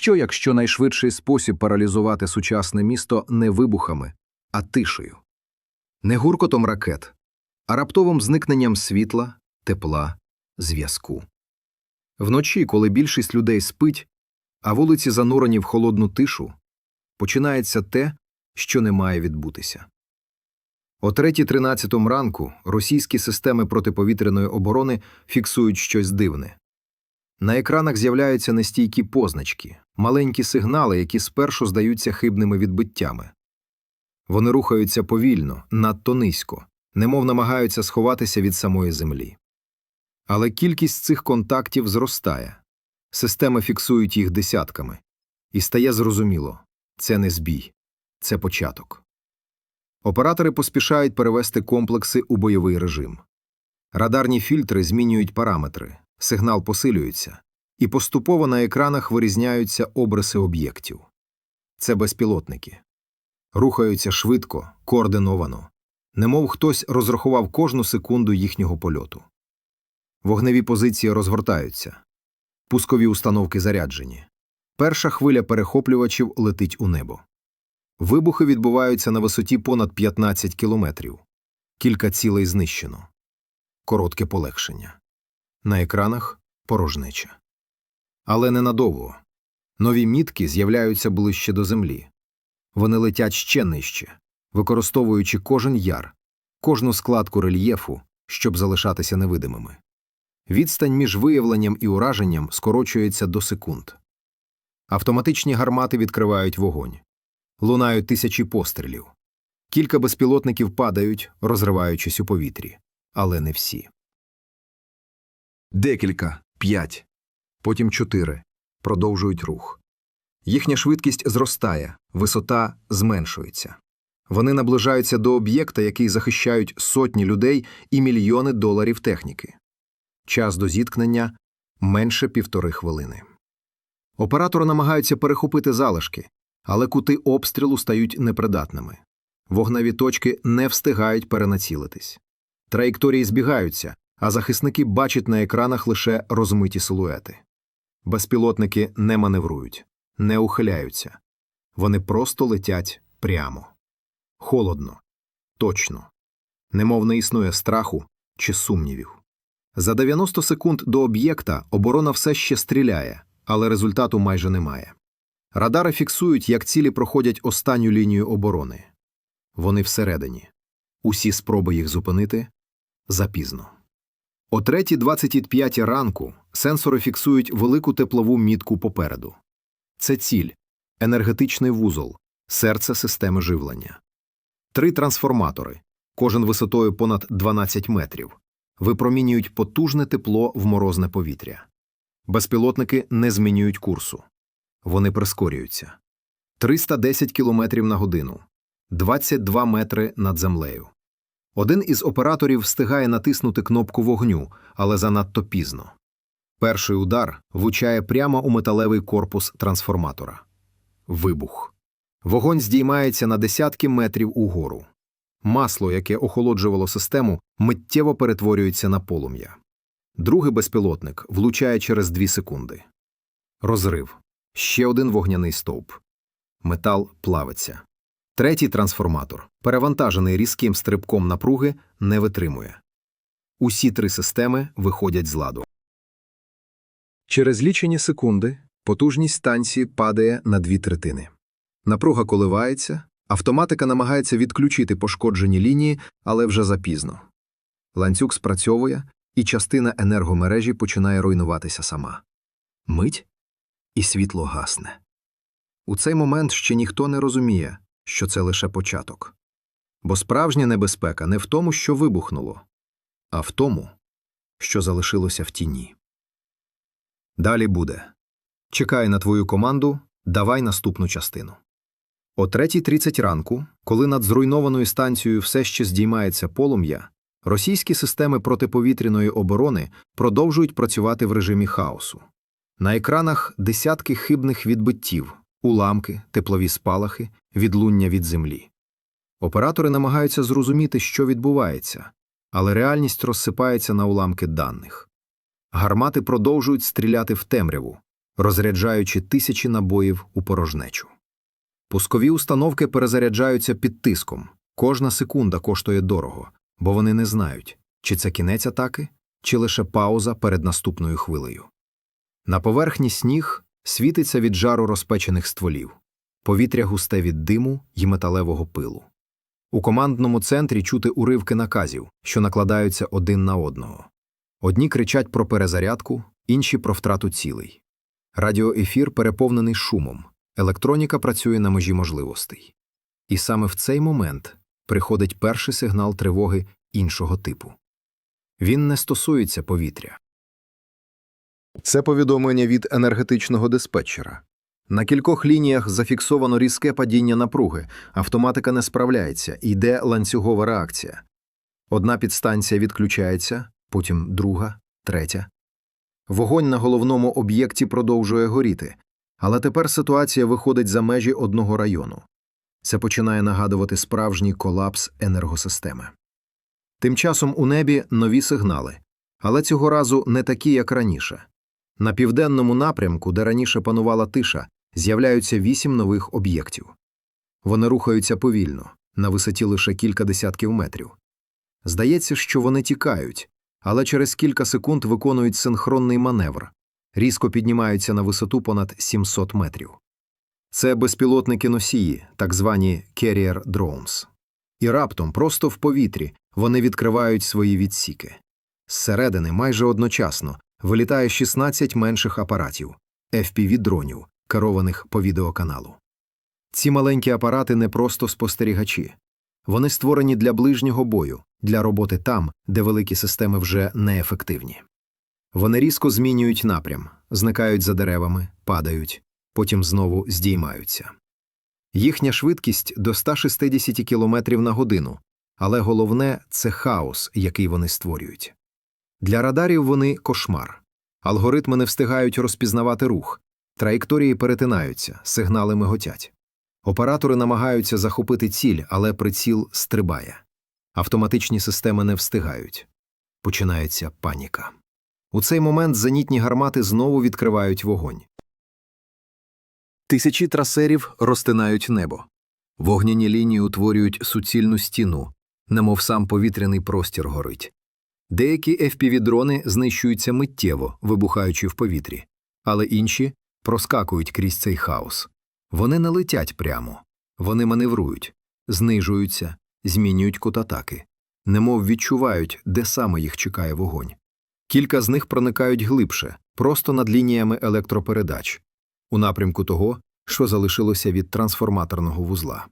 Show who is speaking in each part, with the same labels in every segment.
Speaker 1: що, якщо найшвидший спосіб паралізувати сучасне місто не вибухами, а тишею? Не гуркотом ракет, а раптовим зникненням світла, тепла, зв'язку. Вночі, коли більшість людей спить, а вулиці занурені в холодну тишу, починається те, що не має відбутися. О 3.13 ранку російські системи протиповітряної оборони фіксують щось дивне. На екранах з'являються нестійкі позначки, маленькі сигнали, які спершу здаються хибними відбиттями. Вони рухаються повільно, надто низько, немов намагаються сховатися від самої землі. Але кількість цих контактів зростає. Системи фіксують їх десятками. І стає зрозуміло це не збій, це початок. Оператори поспішають перевести комплекси у бойовий режим. Радарні фільтри змінюють параметри, сигнал посилюється, і поступово на екранах вирізняються обриси об'єктів. Це безпілотники. Рухаються швидко, координовано, немов хтось розрахував кожну секунду їхнього польоту. Вогневі позиції розгортаються, пускові установки заряджені. Перша хвиля перехоплювачів летить у небо. Вибухи відбуваються на висоті понад 15 кілометрів. Кілька цілей знищено. Коротке полегшення. На екранах порожнеча. Але ненадовго. Нові мітки з'являються ближче до землі. Вони летять ще нижче, використовуючи кожен яр, кожну складку рельєфу, щоб залишатися невидимими. Відстань між виявленням і ураженням скорочується до секунд. Автоматичні гармати відкривають вогонь. Лунають тисячі пострілів. Кілька безпілотників падають, розриваючись у повітрі. Але не всі. Декілька, п'ять, потім чотири. Продовжують рух. Їхня швидкість зростає, висота зменшується. Вони наближаються до об'єкта, який захищають сотні людей і мільйони доларів техніки. Час до зіткнення менше півтори хвилини. Оператори намагаються перехопити залишки, але кути обстрілу стають непридатними. Вогневі точки не встигають перенацілитись. Траєкторії збігаються, а захисники бачать на екранах лише розмиті силуети. Безпілотники не маневрують, не ухиляються. Вони просто летять прямо. Холодно, точно. Немов не існує страху чи сумнівів. За 90 секунд до об'єкта оборона все ще стріляє, але результату майже немає. Радари фіксують, як цілі проходять останню лінію оборони. Вони всередині. Усі спроби їх зупинити запізно. О 3.25 ранку сенсори фіксують велику теплову мітку попереду. Це ціль, енергетичний вузол, серце системи живлення. Три трансформатори, кожен висотою понад 12 метрів, випромінюють потужне тепло в морозне повітря. Безпілотники не змінюють курсу. Вони прискорюються. 310 км на годину, 22 метри над землею. Один із операторів встигає натиснути кнопку вогню, але занадто пізно. Перший удар влучає прямо у металевий корпус трансформатора. Вибух. Вогонь здіймається на десятки метрів угору. Масло, яке охолоджувало систему, миттєво перетворюється на полум'я. Другий безпілотник влучає через дві секунди. Розрив. Ще один вогняний стовп. Метал плавиться. Третій трансформатор, перевантажений різким стрибком напруги, не витримує. Усі три системи виходять з ладу. Через лічені секунди потужність станції падає на дві третини. Напруга коливається, автоматика намагається відключити пошкоджені лінії, але вже запізно. Ланцюг спрацьовує, і частина енергомережі починає руйнуватися сама. Мить і світло гасне. У цей момент ще ніхто не розуміє, що це лише початок. Бо справжня небезпека не в тому, що вибухнуло, а в тому, що залишилося в тіні. Далі буде. Чекай на твою команду, давай наступну частину. О 3.30 ранку, коли над зруйнованою станцією все ще здіймається полум'я, російські системи протиповітряної оборони продовжують працювати в режимі хаосу. На екранах десятки хибних відбиттів, уламки, теплові спалахи, відлуння від землі. Оператори намагаються зрозуміти, що відбувається, але реальність розсипається на уламки даних. Гармати продовжують стріляти в темряву, розряджаючи тисячі набоїв у порожнечу. Пускові установки перезаряджаються під тиском. Кожна секунда коштує дорого, бо вони не знають, чи це кінець атаки, чи лише пауза перед наступною хвилею. На поверхні сніг світиться від жару розпечених стволів, повітря густе від диму й металевого пилу. У командному центрі чути уривки наказів, що накладаються один на одного. Одні кричать про перезарядку, інші про втрату цілей. Радіоефір переповнений шумом, електроніка працює на межі можливостей. І саме в цей момент приходить перший сигнал тривоги іншого типу. Він не стосується повітря. Це повідомлення від енергетичного диспетчера. На кількох лініях зафіксовано різке падіння напруги, автоматика не справляється, йде ланцюгова реакція. Одна підстанція відключається, потім друга, третя. Вогонь на головному об'єкті продовжує горіти, але тепер ситуація виходить за межі одного району. Це починає нагадувати справжній колапс енергосистеми. Тим часом у небі нові сигнали, але цього разу не такі, як раніше. На південному напрямку, де раніше панувала тиша, з'являються вісім нових об'єктів. Вони рухаються повільно, на висоті лише кілька десятків метрів. Здається, що вони тікають, але через кілька секунд виконують синхронний маневр, різко піднімаються на висоту понад 700 метрів. Це безпілотники носії, так звані Carrier Drones. І раптом, просто в повітрі, вони відкривають свої відсіки. Зсередини майже одночасно вилітає 16 менших апаратів FPV-дронів, керованих по відеоканалу. Ці маленькі апарати не просто спостерігачі. Вони створені для ближнього бою, для роботи там, де великі системи вже неефективні. Вони різко змінюють напрям, зникають за деревами, падають, потім знову здіймаються. Їхня швидкість до 160 км на годину, але головне це хаос, який вони створюють. Для радарів вони кошмар. Алгоритми не встигають розпізнавати рух, траєкторії перетинаються, сигнали миготять. Оператори намагаються захопити ціль, але приціл стрибає. Автоматичні системи не встигають. Починається паніка. У цей момент зенітні гармати знову відкривають вогонь. Тисячі трасерів розтинають небо. Вогняні лінії утворюють суцільну стіну, немов сам повітряний простір горить. Деякі FPV-дрони знищуються миттєво, вибухаючи в повітрі, але інші проскакують крізь цей хаос. Вони не летять прямо, вони маневрують, знижуються, змінюють кут атаки, немов відчувають, де саме їх чекає вогонь. Кілька з них проникають глибше, просто над лініями електропередач, у напрямку того, що залишилося від трансформаторного вузла.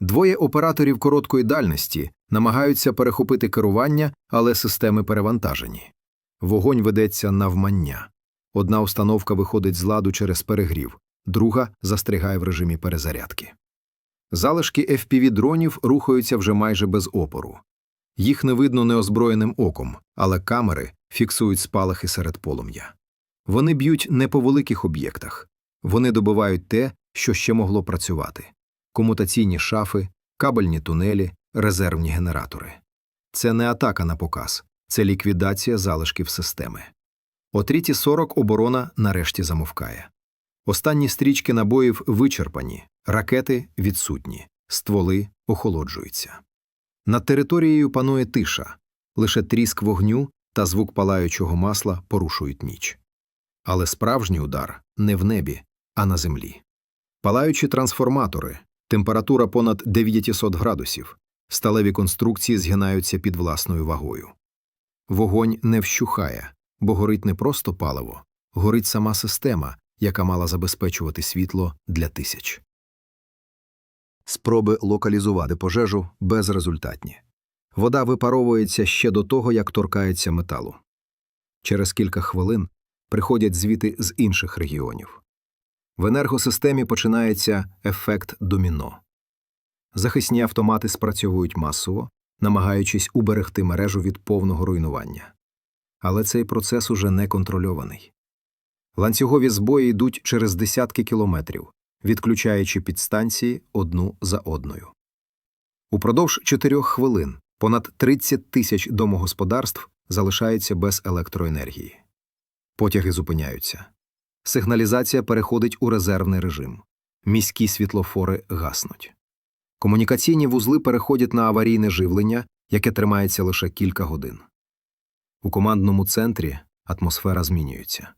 Speaker 1: Двоє операторів короткої дальності намагаються перехопити керування, але системи перевантажені. Вогонь ведеться навмання. Одна установка виходить з ладу через перегрів, друга застрягає в режимі перезарядки. Залишки FPV-дронів рухаються вже майже без опору. Їх не видно неозброєним оком, але камери фіксують спалахи серед полум'я. Вони б'ють не по великих об'єктах, вони добивають те, що ще могло працювати комутаційні шафи, кабельні тунелі, резервні генератори. Це не атака на показ, це ліквідація залишків системи. О 3.40 оборона нарешті замовкає. Останні стрічки набоїв вичерпані, ракети відсутні, стволи охолоджуються. Над територією панує тиша, лише тріск вогню та звук палаючого масла порушують ніч. Але справжній удар не в небі, а на землі. Палаючі трансформатори, температура понад 900 градусів, сталеві конструкції згинаються під власною вагою. Вогонь не вщухає, бо горить не просто паливо, горить сама система, яка мала забезпечувати світло для тисяч. Спроби локалізувати пожежу безрезультатні. Вода випаровується ще до того, як торкається металу. Через кілька хвилин приходять звіти з інших регіонів. В енергосистемі починається ефект доміно. Захисні автомати спрацьовують масово, намагаючись уберегти мережу від повного руйнування. Але цей процес уже не контрольований. Ланцюгові збої йдуть через десятки кілометрів, відключаючи підстанції одну за одною. Упродовж чотирьох хвилин понад 30 тисяч домогосподарств залишаються без електроенергії. Потяги зупиняються. Сигналізація переходить у резервний режим. Міські світлофори гаснуть. Комунікаційні вузли переходять на аварійне живлення, яке тримається лише кілька годин. У командному центрі атмосфера змінюється.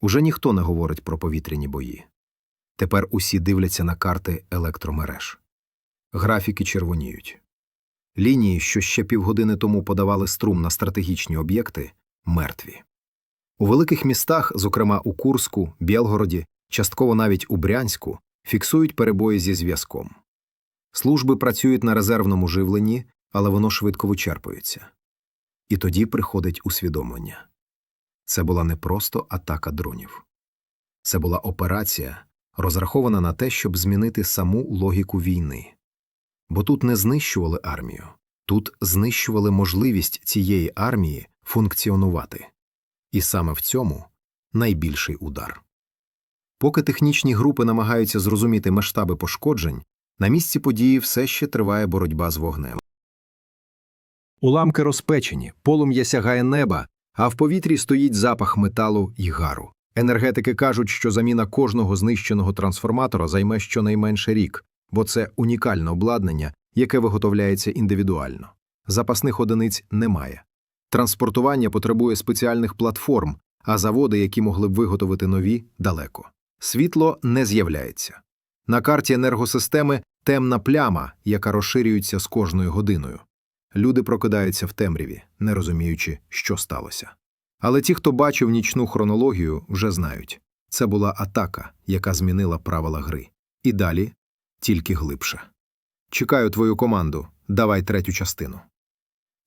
Speaker 1: Уже ніхто не говорить про повітряні бої. Тепер усі дивляться на карти електромереж. Графіки червоніють. Лінії, що ще півгодини тому подавали струм на стратегічні об'єкти, мертві. У великих містах, зокрема у Курську, Білгороді, частково навіть у Брянську, фіксують перебої зі зв'язком. Служби працюють на резервному живленні, але воно швидко вичерпується. І тоді приходить усвідомлення. Це була не просто атака дронів. Це була операція, розрахована на те, щоб змінити саму логіку війни. Бо тут не знищували армію, тут знищували можливість цієї армії функціонувати. І саме в цьому найбільший удар. Поки технічні групи намагаються зрозуміти масштаби пошкоджень, на місці події все ще триває боротьба з вогнем. Уламки розпечені, полум'я сягає неба, а в повітрі стоїть запах металу й гару. Енергетики кажуть, що заміна кожного знищеного трансформатора займе щонайменше рік, бо це унікальне обладнання, яке виготовляється індивідуально. Запасних одиниць немає. Транспортування потребує спеціальних платформ, а заводи, які могли б виготовити нові, далеко. Світло не з'являється. На карті енергосистеми темна пляма, яка розширюється з кожною годиною. Люди прокидаються в темряві, не розуміючи, що сталося. Але ті, хто бачив нічну хронологію, вже знають це була атака, яка змінила правила гри. І далі тільки глибше. Чекаю твою команду, давай третю частину.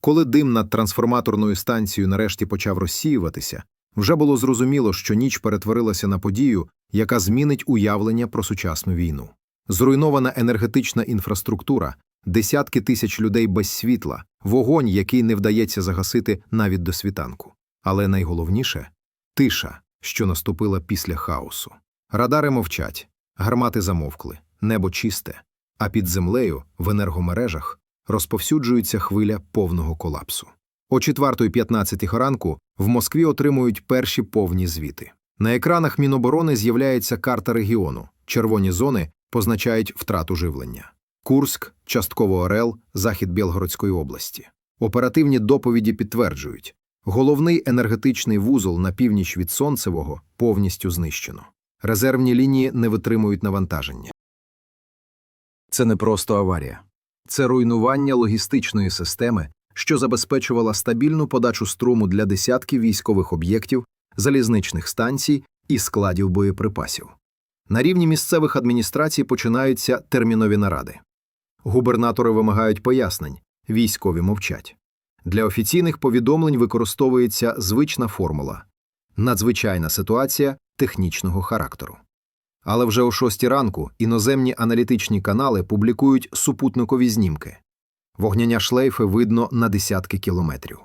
Speaker 1: Коли дим над трансформаторною станцією нарешті почав розсіюватися, вже було зрозуміло, що ніч перетворилася на подію, яка змінить уявлення про сучасну війну. Зруйнована енергетична інфраструктура, десятки тисяч людей без світла, вогонь, який не вдається загасити навіть до світанку. Але найголовніше тиша, що наступила після хаосу. Радари мовчать, гармати замовкли, небо чисте, а під землею, в енергомережах, розповсюджується хвиля повного колапсу. О 4.15 ранку в Москві отримують перші повні звіти. На екранах Міноборони з'являється карта регіону. Червоні зони позначають втрату живлення. Курськ, частково Орел, захід Білгородської області. Оперативні доповіді підтверджують, головний енергетичний вузол на північ від Сонцевого повністю знищено. Резервні лінії не витримують навантаження. Це не просто аварія. Це руйнування логістичної системи, що забезпечувала стабільну подачу струму для десятків військових об'єктів, залізничних станцій і складів боєприпасів. На рівні місцевих адміністрацій починаються термінові наради. Губернатори вимагають пояснень, військові мовчать. Для офіційних повідомлень використовується звична формула надзвичайна ситуація технічного характеру. Але вже о шостій ранку іноземні аналітичні канали публікують супутникові знімки. Вогняня шлейфи видно на десятки кілометрів.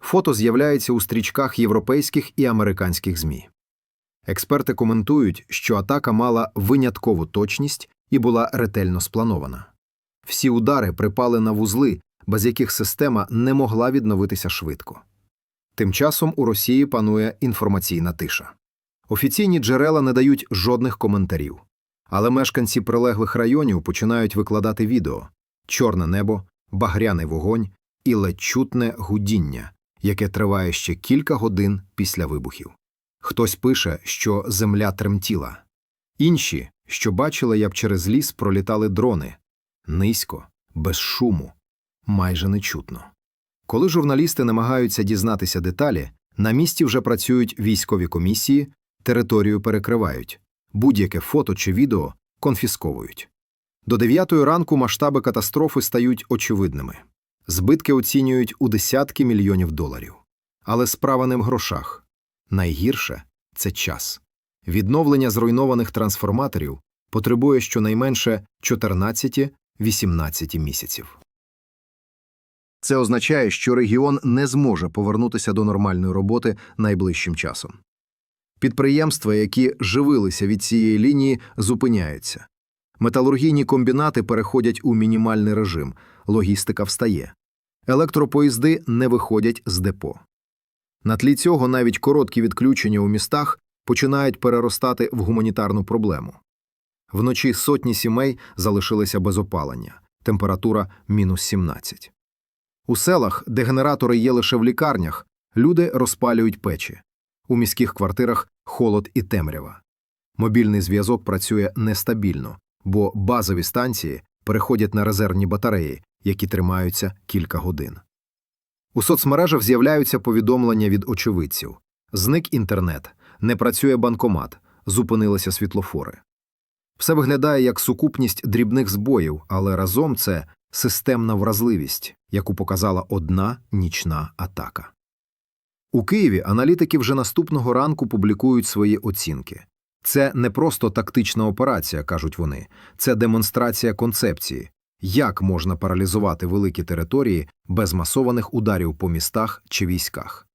Speaker 1: Фото з'являється у стрічках європейських і американських ЗМІ. Експерти коментують, що атака мала виняткову точність і була ретельно спланована. Всі удари припали на вузли, без яких система не могла відновитися швидко. Тим часом у Росії панує інформаційна тиша. Офіційні джерела не дають жодних коментарів, але мешканці прилеглих районів починають викладати відео чорне небо, багряний вогонь і ледь чутне гудіння, яке триває ще кілька годин після вибухів. Хтось пише, що земля тремтіла, інші, що бачили, як через ліс пролітали дрони низько, без шуму, майже нечутно. Коли журналісти намагаються дізнатися деталі, на місці вже працюють військові комісії, територію перекривають, будь-яке фото чи відео конфісковують. До дев'ятої ранку масштаби катастрофи стають очевидними. Збитки оцінюють у десятки мільйонів доларів. Але справа не в грошах. Найгірше це час. Відновлення зруйнованих трансформаторів потребує щонайменше 14-18 місяців. Це означає, що регіон не зможе повернутися до нормальної роботи найближчим часом. Підприємства, які живилися від цієї лінії, зупиняються. Металургійні комбінати переходять у мінімальний режим, логістика встає. Електропоїзди не виходять з депо. На тлі цього навіть короткі відключення у містах починають переростати в гуманітарну проблему. Вночі сотні сімей залишилися без опалення, температура мінус 17. У селах, де генератори є лише в лікарнях, люди розпалюють печі. У міських квартирах холод і темрява. Мобільний зв'язок працює нестабільно, бо базові станції переходять на резервні батареї, які тримаються кілька годин. У соцмережах з'являються повідомлення від очевидців. Зник інтернет, не працює банкомат, зупинилися світлофори. Все виглядає як сукупність дрібних збоїв, але разом це системна вразливість, яку показала одна нічна атака. У Києві аналітики вже наступного ранку публікують свої оцінки. Це не просто тактична операція, кажуть вони, це демонстрація концепції, як можна паралізувати великі території без масованих ударів по містах чи військах.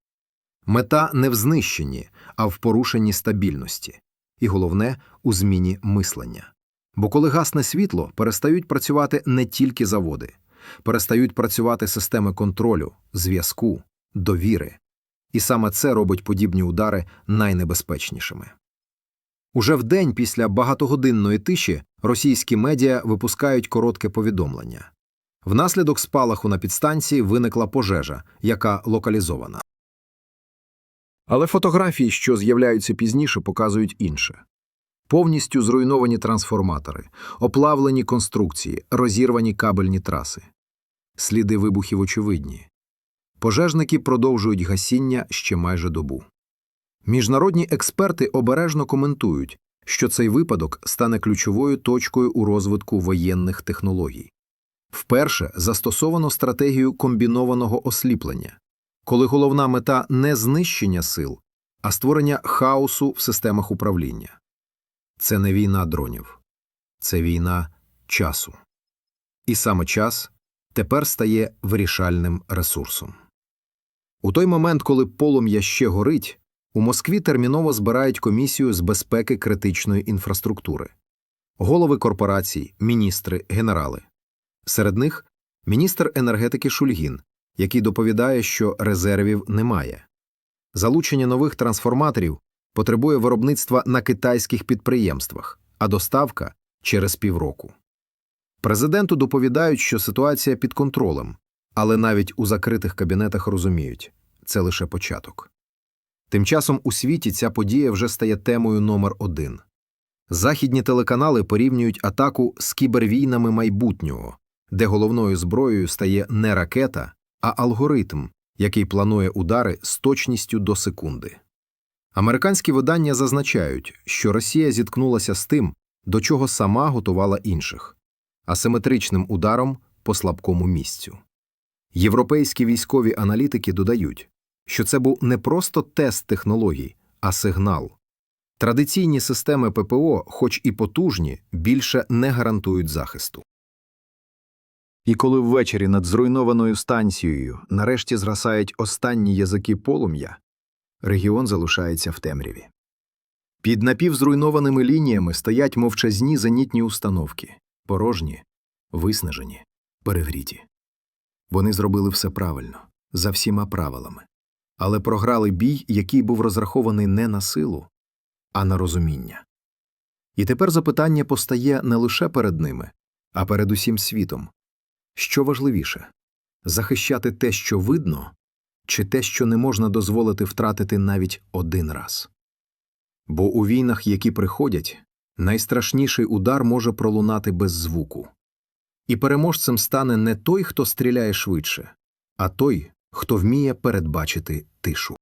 Speaker 1: Мета не в знищенні, а в порушенні стабільності. І головне у зміні мислення. Бо коли гасне світло, перестають працювати не тільки заводи, перестають працювати системи контролю, зв'язку, довіри. І саме це робить подібні удари найнебезпечнішими. Уже в день після багатогодинної тиші російські медіа випускають коротке повідомлення. Внаслідок спалаху на підстанції виникла пожежа, яка локалізована. Але фотографії, що з'являються пізніше, показують інше. Повністю зруйновані трансформатори, оплавлені конструкції, розірвані кабельні траси. Сліди вибухів очевидні. Пожежники продовжують гасіння ще майже добу. Міжнародні експерти обережно коментують, що цей випадок стане ключовою точкою у розвитку воєнних технологій. Вперше застосовано стратегію комбінованого осліплення, коли головна мета не знищення сил, а створення хаосу в системах управління. Це не війна дронів, це війна часу. І саме час тепер стає вирішальним ресурсом. У той момент, коли полум'я ще горить, у Москві терміново збирають комісію з безпеки критичної інфраструктури, голови корпорацій, міністри, генерали. Серед них міністр енергетики Шульгін, який доповідає, що резервів немає. Залучення нових трансформаторів потребує виробництва на китайських підприємствах, а доставка через півроку. Президенту доповідають, що ситуація під контролем, але навіть у закритих кабінетах розуміють це лише початок. Тим часом у світі ця подія вже стає темою номер один. Західні телеканали порівнюють атаку з кібервійнами майбутнього, де головною зброєю стає не ракета, а алгоритм, який планує удари з точністю до секунди. Американські видання зазначають, що Росія зіткнулася з тим, до чого сама готувала інших асиметричним ударом по слабкому місцю. Європейські військові аналітики додають, що це був не просто тест технологій, а сигнал. Традиційні системи ППО, хоч і потужні, більше не гарантують захисту. І коли ввечері над зруйнованою станцією нарешті згасають останні язики полум'я, регіон залишається в темряві. Під напівзруйнованими лініями стоять мовчазні зенітні установки, порожні, виснажені, перегріті. Вони зробили все правильно, за всіма правилами, але програли бій, який був розрахований не на силу, а на розуміння. І тепер запитання постає не лише перед ними, а перед усім світом. Що важливіше захищати те, що видно, чи те, що не можна дозволити втратити навіть один раз? Бо у війнах, які приходять, найстрашніший удар може пролунати без звуку. І переможцем стане не той, хто стріляє швидше, а той, хто вміє передбачити тишу.